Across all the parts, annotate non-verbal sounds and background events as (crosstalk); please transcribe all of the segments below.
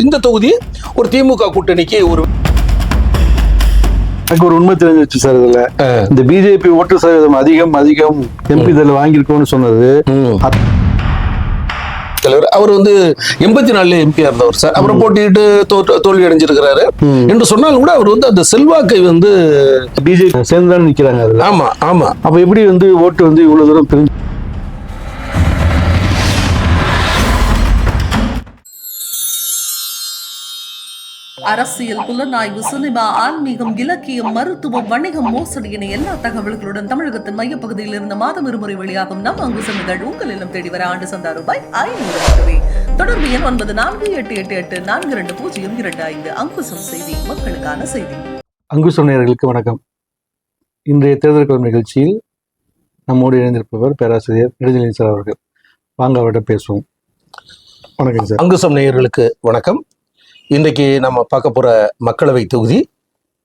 இந்த தொகுதி ஒரு திமுக கூட்டணிக்கு ஒரு எனக்கு ஒரு உண்மை தெரிஞ்சிச்சு சார் இதுல. இந்த பிஜேபி ஓட்டு சதவீதம் அதிகம் அதிகம் எம்பி இதில் வாங்கியிருக்கோம்னு சொன்னது. தலைவர் அவர் வந்து எண்பத்தி நாலுல எம்பியா இருந்தவர் சார். அப்புறம் போட்டிட்டு தோல்வி அடைஞ்சிருக்கிறாரு. என்று சொன்னாலும் கூட அவர் வந்து அந்த செல்வாக்கை வந்து பிஜேபி சேர்ந்து அதுல. ஆமா ஆமா. அப்ப எப்படி வந்து ஓட்டு வந்து இவ்வளவு தூரம் பிரிஞ்சு அரசியல் புலனாய்வு சினிமா ஆன்மீகம் இலக்கியம் மருத்துவம் வணிகம் மோசடி என எல்லா தகவல்களுடன் தமிழகத்தின் மையப்பகுதியில் இருந்து மாதம் இருமுறை வெளியாகும் நம் அங்குசம் இதழ் உங்கள் இல்லம் தேடி வர ஆண்டு சந்தா ரூபாய் ஐநூறு மட்டுமே. தொடர்பு எண் ஒன்பது நான்கு எட்டு எட்டு எட்டு நான்கு இரண்டு பூஜ்ஜியம் இரண்டு ஐந்து. அங்குசம் செய்தி மக்களுக்கான செய்தி. அங்குசம் நேயர்களுக்கு வணக்கம். இன்றைய தேர்தல் களம் நிகழ்ச்சியில் நம்மோடு இணைந்திருப்பவர் பேராசிரியர் நெடுஞ்செழியன் சார் அவர்கள். வாங்க அவர்கிட்ட பேசுவோம். வணக்கம் சார். அங்குசம் நேயர்களுக்கு வணக்கம். இன்றைக்கு நம்ம பார்க்க போற மக்களவை தொகுதி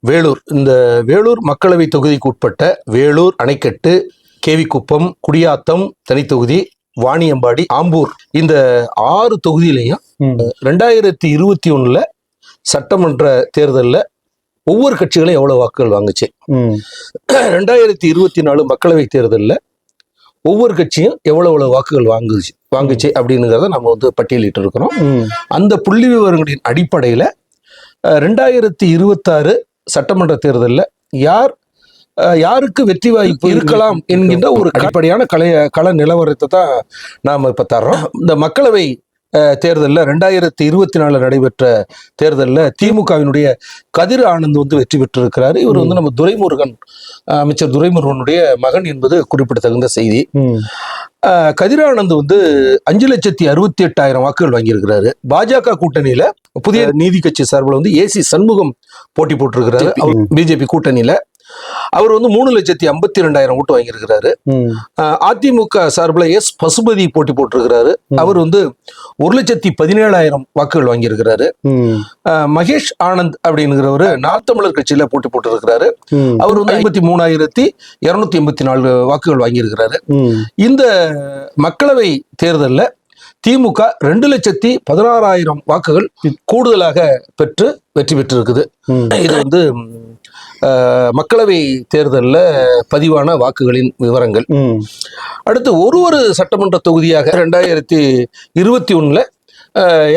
வேலூர். இந்த வேலூர் மக்களவை தொகுதிக்கு உட்பட்ட வேலூர் அணைக்கட்டு கேவிக்குப்பம் குடியாத்தம் தனித்தொகுதி வாணியம்பாடி ஆம்பூர். இந்த ஆறு தொகுதியிலையும் ரெண்டாயிரத்தி இருபத்தி ஒண்ணுல சட்டமன்ற தேர்தலில் ஒவ்வொரு கட்சிகளும் எவ்வளவு வாக்குகள் வாங்குச்சு? ரெண்டாயிரத்தி இருபத்தி நாலு மக்களவை தேர்தலில் ஒவ்வொரு கட்சியும் எவ்வளவு எவ்வளவு வாக்குகள் வாங்குச்சு வாங்குச்சு அப்படிங்கிறத நம்ம வந்து பட்டியலிட்டு இருக்கிறோம் அந்த புள்ளி விவரங்களின் அடிப்படையில் ரெண்டாயிரத்தி இருபத்தாறு சட்டமன்ற தேர்தலில் யார் யாருக்கு வெற்றி வாய்ப்பு இருக்கலாம் என்கின்ற ஒரு அடிப்படையான கலை கள நிலவரத்தை தான் நாம் இப்போ தர்றோம். இந்த மக்களவை தேர்தலில் ரெண்டாயிரத்தி இருபத்தி நாலு நடைபெற்ற தேர்தலில் திமுகவினுடைய கதிர் ஆனந்த் வந்து வெற்றி பெற்றிருக்கிறாரு. இவர் வந்து நம்ம துரைமுருகன் அமைச்சர் துரைமுருகனுடைய மகன் என்பது குறிப்பிடத்தகுந்த செய்தி. கதிரானந்த் வந்து அஞ்சு லட்சத்தி அறுபத்தி எட்டாயிரம் வாக்குகள் வாங்கியிருக்கிறாரு. பாஜக கூட்டணியில புதிய நீதி கட்சி சார்பில் வந்து ஏசி சண்முகம் போட்டி போட்டிருக்கிறாரு. அவர் பிஜேபி கூட்டணியில. அவர் வந்து மூணு லட்சத்தி ஐம்பத்தி ரெண்டாயிரம் ஓட்டு வாங்கியிருக்கிறாரு. அதிமுக சார்பில் எஸ் பசுபதி போட்டி போட்டிருக்கிறாரு. அவர் வந்து ஒரு லட்சத்தி பதினேழாயிரம் வாக்குகள் வாங்கியிருக்கிறாரு. மகேஷ் ஆனந்த் அப்படிங்கிறவர் நார்த்தமிழர் கட்சியில போட்டி போட்டிருக்கிறாரு. அவர் வந்து ஐம்பத்தி மூணாயிரத்தி இருநூத்தி எண்பத்தி நாலு வாக்குகள் வாங்கியிருக்கிறாரு. இந்த மக்களவை தேர்தலில் திமுக ரெண்டு லட்சத்தி பதினாறாயிரம் வாக்குகள் கூடுதலாக பெற்று வெற்றி பெற்றிருக்குது. இது வந்து மக்களவை தேர்தலில் பதிவான வாக்குகளின் விவரங்கள். அடுத்து ஒரு ஒரு சட்டமன்ற தொகுதியாக ரெண்டாயிரத்தி இருபத்தி ஒன்றில்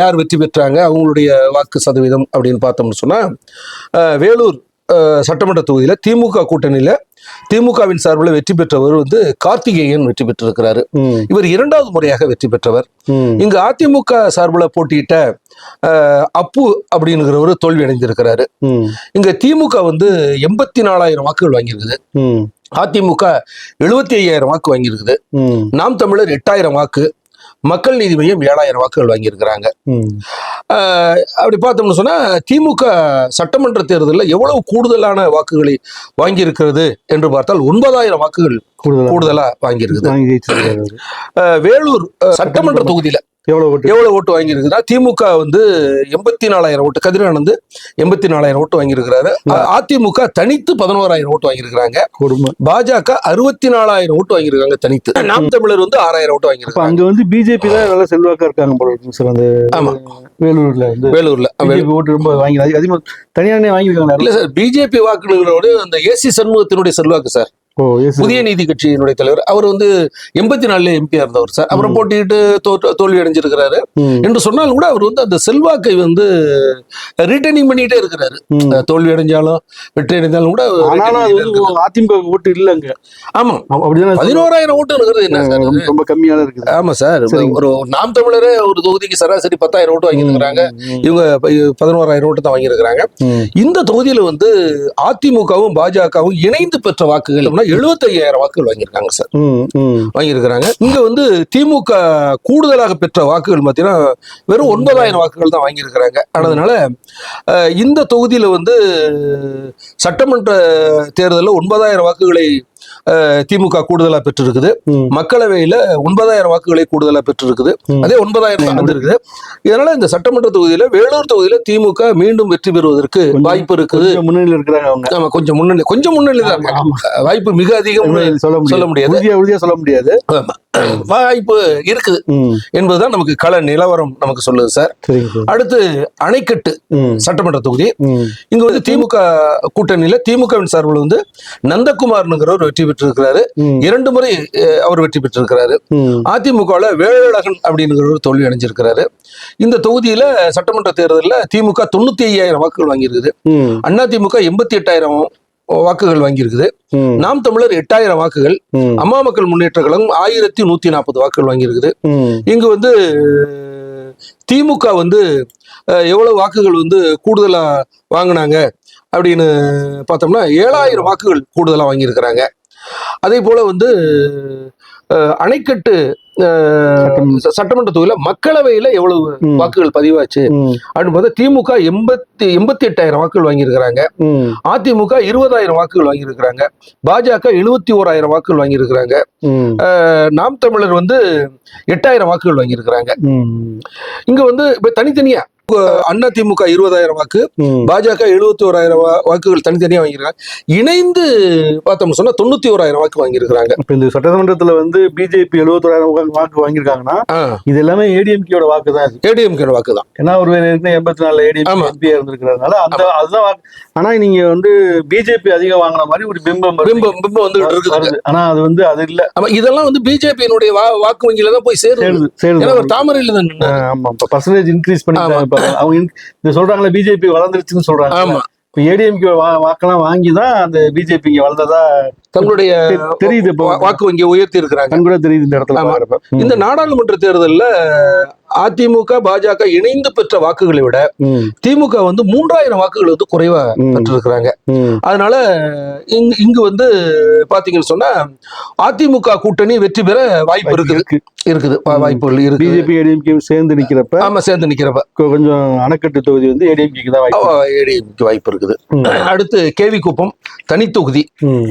யார் வெற்றி பெற்றாங்க? அவங்களுடைய வாக்கு சதவீதம் அப்படின்னு பார்த்தோம்னு சொன்னால் வேலூர் சட்டமன்ற தொகுதியில் திமுக கூட்டணியில் திமுகவின் சார்பில் வெற்றி பெற்றவர் வந்து கார்த்திகேயன் வெற்றி பெற்றிருக்கிறாரு. இவர் இரண்டாவது முறையாக வெற்றி பெற்றவர். இங்கு அதிமுக சார்பில் போட்டியிட்ட அப்பு அப்படிங்கிறவர் தோல்வி அடைந்திருக்கிறாரு. இங்க திமுக வந்து எண்பத்தி நாலாயிரம் வாக்குகள் வாங்கியிருக்குது. அதிமுக எழுபத்தி ஐயாயிரம் வாக்கு வாங்கியிருக்குது. நாம் தமிழர் எட்டாயிரம் வாக்கு மக்கள் நீதி மையம் ஏழாயிரம் வாக்குகள் வாங்கியிருக்கிறாங்க. அப்படி பார்த்தோம்னு சொன்னா திமுக சட்டமன்ற தேர்தலில் எவ்வளவு கூடுதலான வாக்குகளை வாங்கியிருக்கிறது என்று பார்த்தால் ஒன்பதாயிரம் வாக்குகள் கூடுதலா? கூடுதலா வாங்கியிருக்குது. வேலூர் சட்டமன்ற தொகுதியில எவ்வளவு ஓட்டு? எவ்வளவு ஓட்டு வாங்கியிருக்குன்னா திமுக வந்து எண்பத்தி நாலாயிரம் ஓட்டு கதிரானந்து எண்பத்தி நாலாயிரம் ஓட்டு வாங்கியிருக்கிறாரு. அதிமுக தனித்து பதினோராயிரம் ஓட்டு வாங்கியிருக்கிறாங்க. பாஜக அறுபத்தி நாலாயிரம் ஓட்டு வாங்கியிருக்காங்க தனித்து. நாம் தமிழர் வந்து ஆறாயிரம் ஓட்டு அப்ப வாங்கியிருக்காங்க அங்க வந்து பிஜேபி தான் நல்லா செல்வாக்கா இருக்காங்க போல இருக்கு சார் அந்த ஆமா. வேலூர்ல வந்து. வேலூர்ல. பிஜேபி ஓட்டு ரொம்ப வாங்கி அதிக- அதிகமா தனியானே வாங்கியிருக்காங்க இல்ல சார் பிஜேபி வாக்குகளோடு அந்த ஏசி சண்முகத்தினுடைய செல்வாக்கு சார். புதிய நீதி கட்சியினுடைய தலைவர். அவர் வந்து எண்பத்தி நாலுல எம்பியா இருந்தவர் சார். அப்புறம் போட்டிட்டு தோல்வி அடைஞ்சிருக்கிறாரு என்று சொன்னாலும் கூட அவர் வந்து அந்த செல்வாக்கை வந்து ரிட்டர்னிங் பண்ணிட்டே இருக்கிறாரு. தோல்வி அடைஞ்சாலும் வெற்றி அடைந்தாலும் கூட அவர் அதிமுக ஓட்டு இல்லைங்க. ஆமா. அப்ப- அப்படிதானே. பதினோராயிரம் ஓட்டுங்கிறது என்ன சார் ரொம்ப- ரொம்ப கம்மியா தான் இருக்குது. ஆமா சார். ஒரு நாம் தமிழரே ஒரு தொகுதிக்கு சராசரி பத்தாயிரம் ஓட்டு வாங்கியிருக்கிறாங்க. இவங்க பதினோராயிரம் ஓட்டு தான் வாங்கியிருக்கிறாங்க. இந்த தொகுதியில வந்து அதிமுகவும் பாஜகவும் இணைந்து பெற்ற வாக்குகள் எழுபத்தையாயிரம் வாக்குகள் வாங்கியிருக்காங்க சார். வாங்கியிருக்கிறாங்க. இங்க வந்து திமுக கூடுதலாக பெற்ற வாக்குகள் பார்த்தீங்கன்னா வெறும் ஒன்பதாயிரம் வாக்குகள் தான் வாங்கியிருக்கிறாங்க. அதனால இந்த தொகுதியில வந்து சட்டமன்ற தேர்தலில் ஒன்பதாயிரம் வாக்குகளை திமுக கூடுதலா பெற்றிருக்குது. மக்களவையில ஒன்பதாயிரம் வாக்குகளை கூடுதலா பெற்றிருக்குது. அதே ஒன்பதாயிரம் தான் வந்திருக்குது. இதனால இந்த சட்டமன்ற தொகுதியில வேலூர் தொகுதியில திமுக மீண்டும் வெற்றி பெறுவதற்கு வாய்ப்பு இருக்குது. முன்னணியில் இருக்கிறாங்க அவங்க. கொஞ்சம் முன்னணி கொஞ்சம் முன்னணி தான் வாய்ப்பு மிக அதிகம் சொல்ல முடியாது. சொல்ல முடியாது. உறுதியா உறுதியா சொல்ல முடியாது. ஆமா. (clears throat) வாய்ப்பு இருக்குது. என்பதுதான் நமக்கு கள நிலவரம் நமக்கு சொல்லுது சார். அடுத்து அணைக்கட்டு. சட்டமன்ற தொகுதி. இங்க வந்து திமுக கூட்டணியில திமுகவின் சார்பில் வந்து நந்தகுமார்னுங்கிறவர் வெற்றி பெற்றிருக்கிறாரு. இரண்டு முறை அவர் வெற்றி பெற்றிருக்கிறாரு. அதிமுகவில் வேலழகன் அப்படிங்கிறவர் தோல்வி அடைஞ்சிருக்கிறாரு இந்த தொகுதியில சட்டமன்ற தேர்தலில் திமுக தொண்ணூத்தி ஐயாயிரம் வாக்குகள் வாங்கியிருக்குது ம். அதிமுக எண்பத்தி எட்டாயிரம் வாக்குகள் வாங்கியிருக்குது. நாம் தமிழர் எட்டாயிரம் வாக்குகள். அம்மா மக்கள் முன்னேற்ற கழகம் ஆயிரத்தி நூத்தி நாற்பது வாக்குகள் வாங்கியிருக்குது. இங்கு வந்து திமுக வந்து எவ்வளவு வாக்குகள் வந்து கூடுதலா வாங்கினாங்க அப்படின்னு பார்த்தோம்னா ஏழாயிரம் வாக்குகள் கூடுதலா வாங்கியிருக்கிறாங்க அதே போல வந்து அணைக்கட்டு. சட்டமன்ற தொகுதியில மக்களவையில எவ்வளவு. வாக்குகள் பதிவாச்சு. அப்படின்னு பார்த்தா திமுக எண்பத்தி எண்பத்தி எட்டாயிரம் வாக்குகள் வாங்கியிருக்கிறாங்க. அதிமுக இருபதாயிரம் வாக்குகள் வாங்கியிருக்கிறாங்க பாஜக எழுபத்தி ஓராயிரம் வாக்குகள் வாங்கியிருக்கிறாங்க நாம் தமிழர் வந்து எட்டாயிரம் வாக்குகள் வாங்கியிருக்கிறாங்க. இங்க வந்து இப்ப தனித்தனியா அண்ணா திமுக இருபதாயிரம் வாக்கு. பாஜக எழுபத்தி ஓராயிரம் வாக்குகள் தனித்தனியா வாங்கியிருக்காங்க. இணைந்து பார்த்தோம்னு சொன்னா தொண்ணூத்தி ஓராயிரம் வாக்கு வாங்கியிருக்கிறாங்க. இப்ப இந்த சட்டமன்றத்துல வந்து பிஜேபி எழுபத்தோராயிரம் வாக்கு வாங்கியிருக்காங்கன்னா இது எல்லாமே ஏடிஎம்கேயோட வாக்கு தான் இது. ஏடிஎம்கே வாக்கு தான் ஏன்னா ஒரு எண்பத்தி நாலு. எம்பியா இருந்திருக்கிறதுனால அந்த அதுதான் வாக்கு. ஆனா நீங்க வந்து பிஜேபி அதிகம் வாங்கின மாதிரி ஒரு பிம்பம். பிம்பம் பிம்பம் வந்து இருக்குது. ஆனா அது வந்து அது இல்ல. இதெல்லாம் வந்து பிஜேபியினுடைய வாக்கு வங்கியில தான் போய் சேருது. சேருது தாமரையில தான் ஆமா பர்சன்டேஜ் இன்க்ரீஸ் இப்ப. அவங்க இந்த சொல்றாங்களே பிஜேபி வளர்ந்துருச்சுன்னு சொல்றாங்க. ஆமா. இப்ப ஏடிஎம்கே வாக்கெல்லாம் வாங்கி தான் அந்த பிஜேபி இங்க வளர்ந்ததா தங்களுடைய தெரியுது இப்போ வா- வாக்கு வங்கியை உயர்த்தி இருக்கிறாங்க தெரியுது இந்த இடத்துல. இந்த நாடாளுமன்ற தேர்தல்ல அதிமுக பாஜக இணைந்து பெற்ற வாக்குகளை விட. திமுக வந்து மூன்றாயிரம் வாக்குகள் வந்து குறைவா. பெற்றிருக்கிறாங்க. அதனால இங்க இங்கு வந்து பாத்தீங்கன்னு சொன்னா அதிமுக கூட்டணி வெற்றி பெற வாய்ப்பு இருக்குது இருக்கு. இருக்குது. வாய்ப்புகள் இருக்கு பிஜேபி ஏடிஎம்கே சேர்ந்து நிக்கிறப்ப ஆமா சேர்ந்து நிக்கிறப்ப கொஞ்சம் அணைக்கட்டு தொகுதி வந்து ஏடிஎம்கேக்கு தான் வாய்ப்பு ஏடிஎம்க்கு வாய்ப்பு இருக்குது. அடுத்து கேவி குப்பம் தனித்தொகுதி ம்.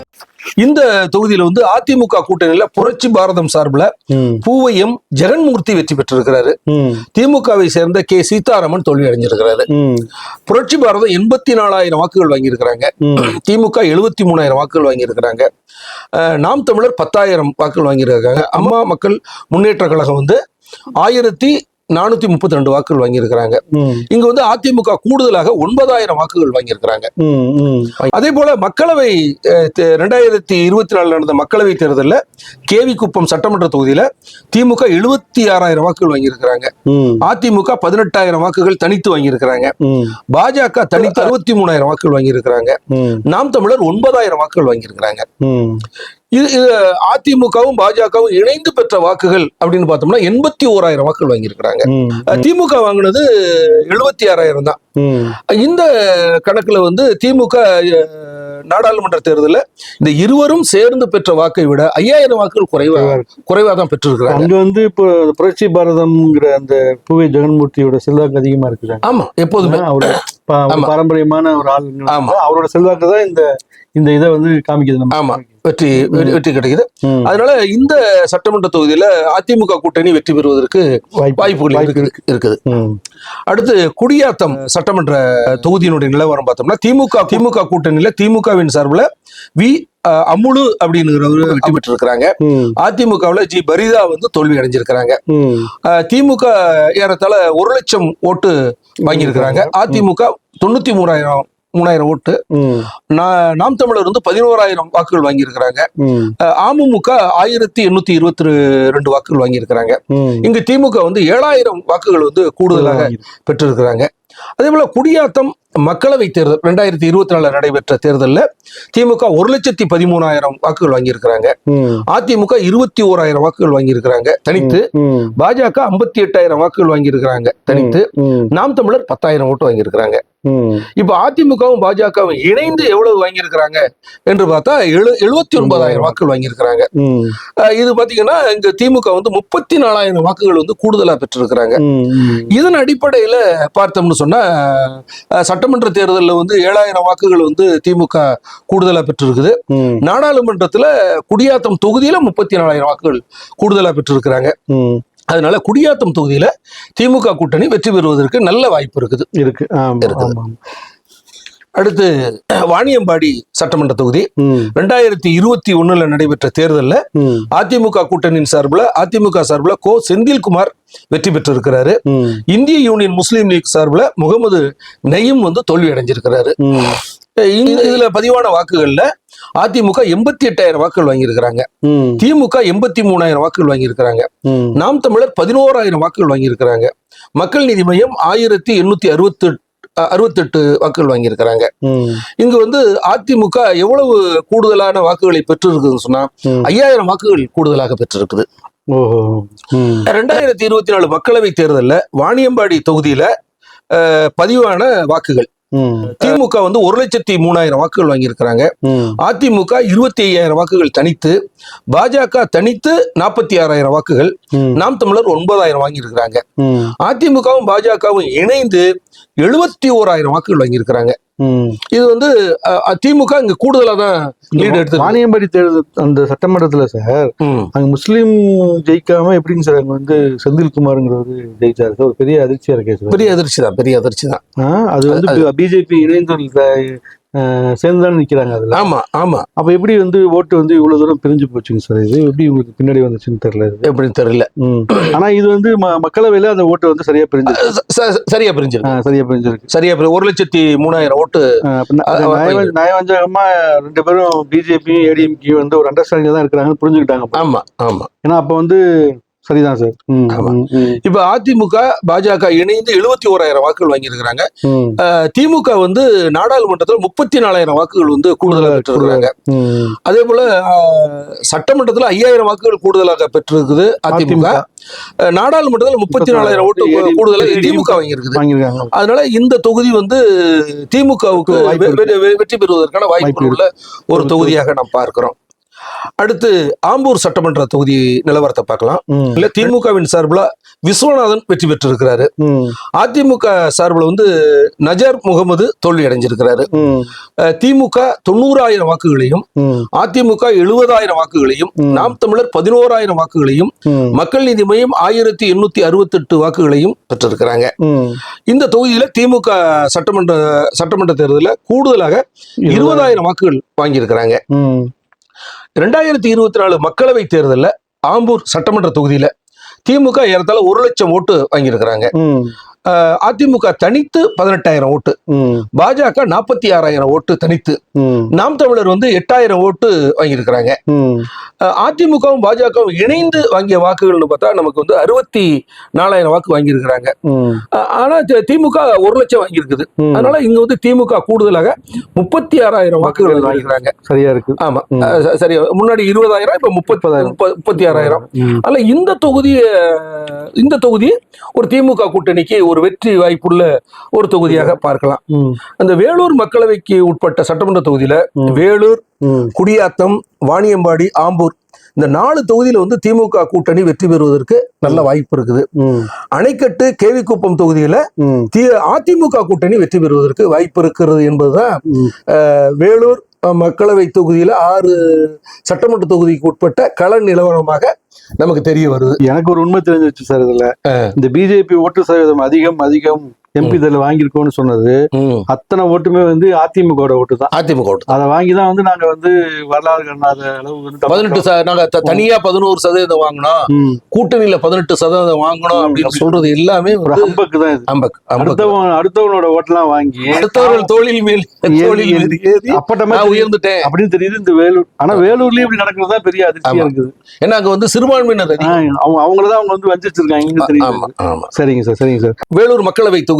இந்த தொகுதியில வந்து அதிமுக கூட்டணியில புரட்சி பாரதம் சார்பில். பூவையம் ஜெகன்மூர்த்தி வெற்றி பெற்றிருக்கிறாரு. திமுகவை சேர்ந்த கே சீதாராமன் தோல்வி அடைஞ்சிருக்கிறாரு. புரட்சி பாரதம் எண்பத்தி நாலாயிரம் வாக்குகள் வாங்கியிருக்கிறாங்க. திமுக எழுபத்தி மூணாயிரம் வாக்குகள் வாங்கியிருக்கிறாங்க நாம் தமிழர் பத்தாயிரம் வாக்குகள் வாங்கியிருக்காங்க அம்மா மக்கள் முன்னேற்ற கழகம் வந்து ஆயிரத்தி நானூத்தி முப்பத்தி ரெண்டு வாக்குகள் வாங்கியிருக்கிறாங்க. இங்க வந்து அதிமுக கூடுதலாக ஒன்பதாயிரம் வாக்குகள் வாங்கியிருக்கிறாங்க. அதே போல மக்களவை ரெண்டாயிரத்தி இருபத்தி நாலு நடந்த மக்களவை தேர்தலில் கேவி குப்பம் சட்டமன்ற தொகுதியில திமுக எழுபத்தி ஆறாயிரம் வாக்குகள் வாங்கியிருக்கிறாங்க. அதிமுக பதினெட்டாயிரம் வாக்குகள் தனித்து வாங்கியிருக்கிறாங்க. பாஜக தனித்து அறுபத்தி மூணாயிரம் வாக்குகள் வாங்கியிருக்கிறாங்க. நாம் தமிழர் ஒன்பதாயிரம் வாக்குகள் வாங்கியிருக்கிறாங்க. இது அதிமுகவும் பாஜகவும் இணைந்து பெற்ற வாக்குகள் அப்படின்னு பார்த்தோம்னா எண்பத்தி ஓராயிரம் வாக்குகள் வாங்கியிருக்கிறாங்க திமுக வாங்கினது எழுபத்தி ஆறாயிரம் தான். இந்த கணக்குல வந்து திமுக நாடாளுமன்ற தேர்தலில் இந்த இருவரும் சேர்ந்து பெற்ற வாக்கை விட ஐயாயிரம் வாக்குகள் குறைவா குறைவா தான் பெற்றிருக்கிறாங்க அங்க வந்து இப்போ புரட்சி பாரதம்ங்கிற அந்த பூவை ஜெகன்மூர்த்தியோட செல்வாக்கு அதிகமா இருக்குது ஆமா எப்போதுமே அவரு. பாரம்பரியமான ஒரு ஆமா. அவரோட செல்வாக்கு தான் இந்த இந்த இதை வந்து காமிக்குது நம்ம ஆமா. வெற்றி வெற்றி- கிடைக்குது. அதனால இந்த சட்டமன்ற தொகுதியில அதிமுக கூட்டணி வெற்றி பெறுவதற்கு வாய்ப்பு வாய்ப்புகள் வாய்ப்பு இருக்கு. இருக்குது. அடுத்து குடியாத்தம் சட்டமன்ற தொகுதியினுடைய நிலவரம் பார்த்தோம்னா திமுக திமுக கூட்டணியில திமுகவின் சார்பில் வி அமுலு அப்படிங்கிறவரு வெற்றி பெற்றிருக்கிறாங்க. அதிமுகவில் ஜி பரிதா வந்து தோல்வி அடைஞ்சிருக்கிறாங்க. திமுக ஏறத்தாழ ஒரு லட்சம் ஓட்டு வாங்கியிருக்கிறாங்க. அதிமுக தொண்ணூத்தி மூணாயிரம் மூணாயிரம் ஓட்டு. நாம் தமிழர் வந்து பதினோராயிரம் வாக்குகள் வாங்கியிருக்கிறாங்க. அமமுக ஆயிரத்தி எண்ணூத்தி இருபத்தி ரெண்டு வாக்குகள் வாங்கியிருக்கிறாங்க. இங்கு திமுக வந்து ஏழாயிரம் வாக்குகள் வந்து கூடுதலாக பெற்றிருக்கிறாங்க. அதே போல குடியாத்தம் மக்களவை தேர்தல் ரெண்டாயிரத்தி இருபத்தி நாலுல நடைபெற்ற தேர்தலில் திமுக ஒரு லட்சத்தி பதிமூணாயிரம் வாக்குகள் வாங்கியிருக்கிறாங்க. அதிமுக இருபத்தி ஓராயிரம் வாக்குகள் வாங்கியிருக்கிறாங்க. தனித்து பாஜக ஐம்பத்தி எட்டாயிரம் வாக்குகள் வாங்கியிருக்கிறாங்க. தனித்து நாம் தமிழர் பத்தாயிரம் ஓட்டு வாங்கியிருக்கிறாங்க. இப்போ அதிமுகவும் பாஜகவும் இணைந்து எவ்வளவு வாங்கியிருக்கிறாங்க என்று பார்த்தா எழு எழுபத்தி ஒன்பதாயிரம் வாக்குகள் வாங்கியிருக்கிறாங்க. இது பாத்தீங்கன்னா இங்க திமுக வந்து முப்பத்தி நாலாயிரம் வாக்குகள் வந்து கூடுதலா பெற்றிருக்கிறாங்க. இதன் அடிப்படையில பார்த்தோம்னு சொன்னா அஹ், சட்டமன்ற தேர்தலில் வந்து ஏழாயிரம் வாக்குகள் வந்து திமுக கூடுதலா பெற்றிருக்குது. நாடாளுமன்றத்துல குடியாத்தம் தொகுதியில முப்பத்தி நாலாயிரம் வாக்குகள் கூடுதலா பெற்றிருக்கிறாங்க. அதனால குடியாத்தம் தொகுதியில திமுக கூட்டணி வெற்றி பெறுவதற்கு நல்ல வாய்ப்பு இருக்குது. இருக்கு. அடுத்து வாணியம்பாடி சட்டமன்ற தொகுதி. ரெண்டாயிரத்தி இருபத்தி ஒண்ணுல நடைபெற்ற தேர்தலில் அதிமுக கூட்டணியின் சார்பில் அதிமுக சார்பில் கோ செந்தில்குமார் வெற்றி பெற்றிருக்கிறாரு. இந்திய யூனியன் முஸ்லீம் லீக் சார்பில் முகமது நயீம் வந்து தோல்வி அடைஞ்சிருக்கிறாரு. இதுல பதிவான வாக்குகள்ல அதிமுக எண்பத்தி எட்டாயிரம் வாக்குகள் வாங்கியிருக்கிறாங்க. திமுக எண்பத்தி மூணாயிரம் வாக்குகள் வாங்கியிருக்கிறாங்க. நாம் தமிழர் பதினோராயிரம் வாக்குகள் வாங்கியிருக்கிறாங்க. மக்கள் நீதி மையம் ஆயிரத்தி எண்ணூத்தி அறுபத்தி அறுபத்தெட்டு வாக்குகள் வாங்கியிருக்கிறாங்க. இங்கு வந்து அதிமுக எவ்வளவு கூடுதலான வாக்குகளை பெற்றிருக்குதுன்னு சொன்னா. ஐயாயிரம் வாக்குகள் கூடுதலாக பெற்றிருக்குது. ரெண்டாயிரத்தி இருபத்தி நாலு மக்களவை தேர்தலில் வாணியம்பாடி தொகுதியில பதிவான வாக்குகள். திமுக வந்து ஒரு லட்சத்தி மூணாயிரம் வாக்குகள் வாங்கியிருக்கிறாங்க. அதிமுக இருபத்தி ஐயாயிரம் வாக்குகள் தனித்து பாஜக தனித்து நாற்பத்தி ஆறாயிரம் வாக்குகள் நாம் தமிழர் ஒன்பதாயிரம் வாங்கியிருக்கிறாங்க. அதிமுகவும் பாஜகவும் இணைந்து எழுபத்தி ஓராயிரம் வாக்குகள் வாங்கியிருக்கிறாங்க. இது வந்து திமுக இங்க கூடுதலா தான் லீடு எடுத்து வாணியம்பாடி தேர்தல் அந்த சட்டமன்றத்துல சார். அங்க முஸ்லீம் ஜெயிக்காம எப்படிங்க சார் அங்க வந்து செந்தில்குமார்ங்கிறவர் ஜெயிச்சாரு சார்? ஒரு பெரிய அதிர்ச்சியா இருக்கே பெரிய அதிர்ச்சி தான் பெரிய அதிர்ச்சி தான் அது வந்து பிஜேபி இணைந்து சேர்ந்து தான் நிக்கிறாங்க அதுல? ஆமா ஆமா. அப்ப எப்படி வந்து ஓட்டு வந்து இவ்வளவு தூரம் பிரிஞ்சு போச்சுங்க சார் இது? எப்படி உங்களுக்கு பின்னாடி வந்துச்சுன்னு தெரியல இது? எப்படின்னு தெரியல. ம். ஆனா இது வந்து ம- மக்களவையில அந்த ஓட்டு வந்து சரியா பிரிஞ்சு ச- ச- சரியா பிரிஞ்சிருக்கு. சரியா பிரிஞ்சிருக்கு. சரியா பிரி- ஒரு லட்சத்தி மூணாயிரம் ஓட்டு. ஆ, அப்ப ந- அது நயவ- நயவஞ்சகமா ரெண்டு பேரும் பிஜேபியும் ஏடிஎம்கே வந்து ஒரு அண்டர்ஸ்டாண்டிங் தான் இருக்கிறாங்கன்னு புரிஞ்சுக்கிட்டாங்க அப்ப. ஆமா ஆமா. ஏன்னா அப்ப வந்து சரிதான் சார். இப்ப அதிமுக பாஜக இணைந்து எழுபத்தி ஓராயிரம் வாக்குகள் வாங்கியிருக்கிறாங்க. திமுக வந்து நாடாளுமன்றத்தில் முப்பத்தி நாலாயிரம் வாக்குகள் வந்து கூடுதலாக பெற்றிருக்கிறாங்க. அதே போல சட்டமன்றத்தில் ஐயாயிரம் வாக்குகள் கூடுதலாக பெற்றிருக்குது அதிமுக. நாடாளுமன்றத்தில் முப்பத்தி நாலாயிரம் ஓட்டு கூடுதலாக திமுக வாங்கியிருக்குது. அதனால இந்த தொகுதி வந்து திமுகவுக்கு வெற்றி பெறுவதற்கான வாய்ப்பு உள்ள ஒரு தொகுதியாக நாம் பார்க்கிறோம். அடுத்து ஆம்பூர் சட்டமன்ற தொகுதி நிலவரத்தை பார்க்கலாம். இல்ல திமுகவின் சார்பில் விஸ்வநாதன் வெற்றி பெற்றிருக்கிறாரு. அதிமுக சார்பில் வந்து நஜர் முகமது தோல்வி அடைஞ்சிருக்கிறாரு. திமுக தொண்ணூறாயிரம் வாக்குகளையும் அதிமுக எழுபதாயிரம் வாக்குகளையும். நாம் தமிழர் பதினோராயிரம் வாக்குகளையும் மக்கள் நீதி மையம் ஆயிரத்தி எண்ணூத்தி அறுபத்தெட்டு வாக்குகளையும் பெற்றிருக்கிறாங்க. இந்த தொகுதியில திமுக சட்டமன்ற சட்டமன்ற தேர்தலில் கூடுதலாக இருபதாயிரம். வாக்குகள் வாங்கியிருக்கிறாங்க. ரெண்டாயிரத்தி இருபத்தி நாலு மக்களவை தேர்தலில் ஆம்பூர் சட்டமன்ற தொகுதியில திமுக ஏறத்தாழ ஒரு லட்சம் ஓட்டு வாங்கியிருக்கிறாங்க. அதிமுக தனித்து பதினெட்டாயிரம் ஓட்டு. பாஜக நாற்பத்தி ஆறாயிரம் ஓட்டு தனித்து. நாம் தமிழர் வந்து எட்டாயிரம் ஓட்டு வாங்கியிருக்கிறாங்க. அதிமுகவும் பாஜகவும் இணைந்து வாங்கிய வாக்குகள்னு பார்த்தா நமக்கு வந்து அறுபத்தி நாலாயிரம் வாக்கு வாங்கியிருக்கிறாங்க. ஆனா திமுக ஒரு லட்சம் வாங்கியிருக்குது. அதனால இங்க வந்து திமுக கூடுதலாக முப்பத்தி ஆறாயிரம் வாக்குகள் வாங்கியிருக்காங்க சரியா இருக்கு. ஆமா. சரி முன்னாடி இருபதாயிரம் இப்ப முப்பத்தி. முப்பத்தி ஆறாயிரம் அதனால இந்த தொகுதி இந்த தொகுதி ஒரு திமுக கூட்டணிக்கு ஒரு வெற்றி வாய்ப்புள்ள ஒரு தொகுதியாக பார்க்கலாம். அந்த வேலூர் மக்களவைக்கு உட்பட்ட சட்டமன்ற தொகுதியில. வேலூர் குடியாத்தம் வாணியம்பாடி ஆம்பூர் இந்த நாலு தொகுதியில வந்து திமுக கூட்டணி வெற்றி பெறுவதற்கு நல்ல வாய்ப்பு இருக்குது. அணைக்கட்டு கேவிக்குப்பம் தொகுதியில அதிமுக கூட்டணி வெற்றி பெறுவதற்கு வாய்ப்பு இருக்கிறது என்பதுதான் வேலூர் மக்களவை தொகுதியில ஆறு சட்டமன்ற தொகுதிக்கு உட்பட்ட கள நிலவரமாக நமக்கு தெரிய வருது. எனக்கு ஒரு உண்மை தெரிஞ்சிருச்சு சார் இதுல. இந்த பிஜேபி ஓட்டு சதவீதம் அதிகம் அதிகம் எம்பி இதுல வாங்கியிருக்கோம்னு சொன்னது. அத்தனை ஓட்டுமே வந்து அதிமுக ஓட்டு தான். அதிமுக ஓட்டு. அதை வாங்கி தான் வந்து நாங்க வந்து வரலாறு காணாத அளவு பதினெட்டு நாங்க தனியா பதினோரு சதவீதம் வாங்கினோம் கூட்டணியில பதினெட்டு சதவீதம் வாங்கணும் அப்படின்னு சொல்றது எல்லாமே ஒரு வந்து ஹம்பக்கு தான் அம்பக் அடுத்தவன் அடுத்தவனோட ஓட்டெல்லாம் வாங்கி அடுத்தவர்கள் தோளில் மேல் அப்பட்டமா உயர்ந்துட்டேன். அப்படின்னு தெரியுது இந்த வேலூர். ஆனா வேலூர்லயும் இப்படி நடக்கிறது தான் பெரிய அதிர்ச்சியா. இருக்குது. ஏன்னா அங்க வந்து சிறுபான்மையினர் அவங்க அவங்களதான் அவங்க வந்து ஆமா சரிங்க சார் சரிங்க சார். வேலூர் மக்களவை தொகுதி